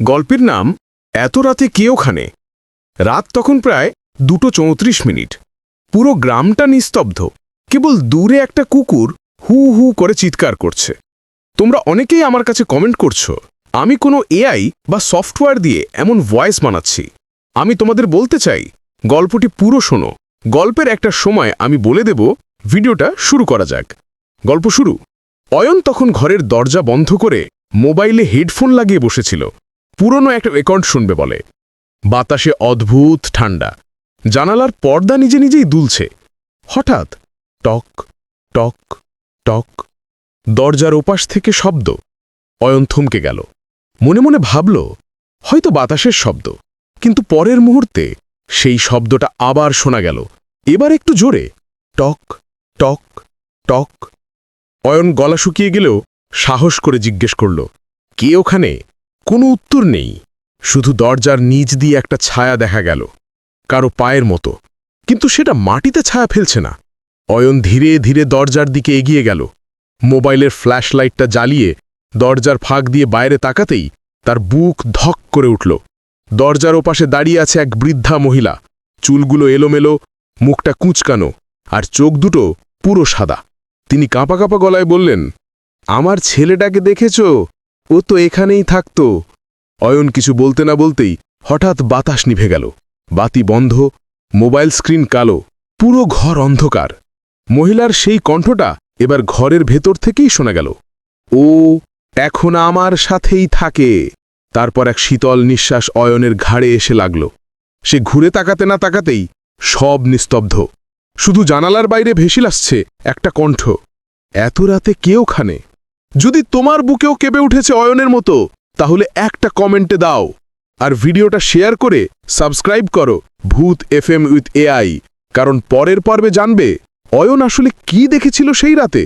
গল্পের নাম, এত রাতে কে ওখানে? রাত তখন প্রায় দুটো চৌত্রিশ মিনিট। পুরো গ্রামটা নিস্তব্ধ। কেবল দূরে একটা কুকুর হু হু করে চিৎকার করছে। তোমরা অনেকেই আমার কাছে কমেন্ট করছ, আমি কোনো এআই বা সফটওয়্যার দিয়ে এমন ভয়েস বানাচ্ছি। আমি তোমাদের বলতে চাই, গল্পটি পুরো শোনো। গল্পের একটা সময় আমি বলে দেব, ভিডিওটা শুরু করা যাক। গল্প শুরু। অয়ন তখন ঘরের দরজা বন্ধ করে মোবাইলে হেডফোন লাগিয়ে বসেছিল। পুরনো একটা রেকর্ড শুনবে বলে। বাতাসে অদ্ভুত ঠান্ডা। জানালার পর্দা নিজে নিজেই দুলছে। হঠাৎ টক টক টক। দরজার ওপাশ থেকে শব্দ। অয়ন থমকে গেল। মনে মনে ভাবল, হয়তো বাতাসের শব্দ। কিন্তু পরের মুহূর্তে সেই শব্দটা আবার শোনা গেল। এবার একটু জোরে। টক টক টক। অয়ন গলা শুকিয়ে গেলেও সাহস করে জিজ্ঞেস করল, কে ওখানে? কোনো উত্তর নেই। শুধু দরজার নিচ দিয়ে একটা ছায়া দেখা গেল, কারও পায়ের মতো। কিন্তু সেটা মাটিতে ছায়া ফেলছে না। অয়ন ধীরে ধীরে দরজার দিকে এগিয়ে গেল। মোবাইলের ফ্ল্যাশ লাইটটা জ্বালিয়ে দরজার ফাঁক দিয়ে বাইরে তাকাতেই তার বুক ধক করে উঠল। দরজার ওপাশে দাঁড়িয়ে আছে এক বৃদ্ধা মহিলা। চুলগুলো এলোমেলো, মুখটা কুঁচকানো, আর চোখ দুটো পুরো সাদা। তিনি কাঁপা কাঁপা গলায় বললেন, আমার ছেলেটাকে দেখেছ? ও তো এখানেই থাকত। অয়ন কিছু বলতে না বলতেই হঠাৎ বাতাস নিভে গেল। বাতি বন্ধ, মোবাইল স্ক্রিন কালো, পুরো ঘর অন্ধকার। মহিলার সেই কণ্ঠটা এবার ঘরের ভেতর থেকেই শোনা গেল। ও এখন আমার সাথেই থাকে। তারপর এক শীতল নিঃশ্বাস অয়নের ঘাড়ে এসে লাগল। সে ঘুরে তাকাতে না তাকাতেই সব নিস্তব্ধ। শুধু জানালার বাইরে ভেসিল আসছে একটা কণ্ঠ। এত রাতে কে ওখানে যদি তোমার বুকেও কেঁপে উঠেছে অয়নের মতো, তাহলে একটা কমেন্টে দাও। আর ভিডিওটা শেয়ার করে সাবস্ক্রাইব করো ভূত এফ এম উইথ এআই। কারণ পরের পর্বে জানবে অয়ন আসলে কি দেখেছিল সেই রাতে।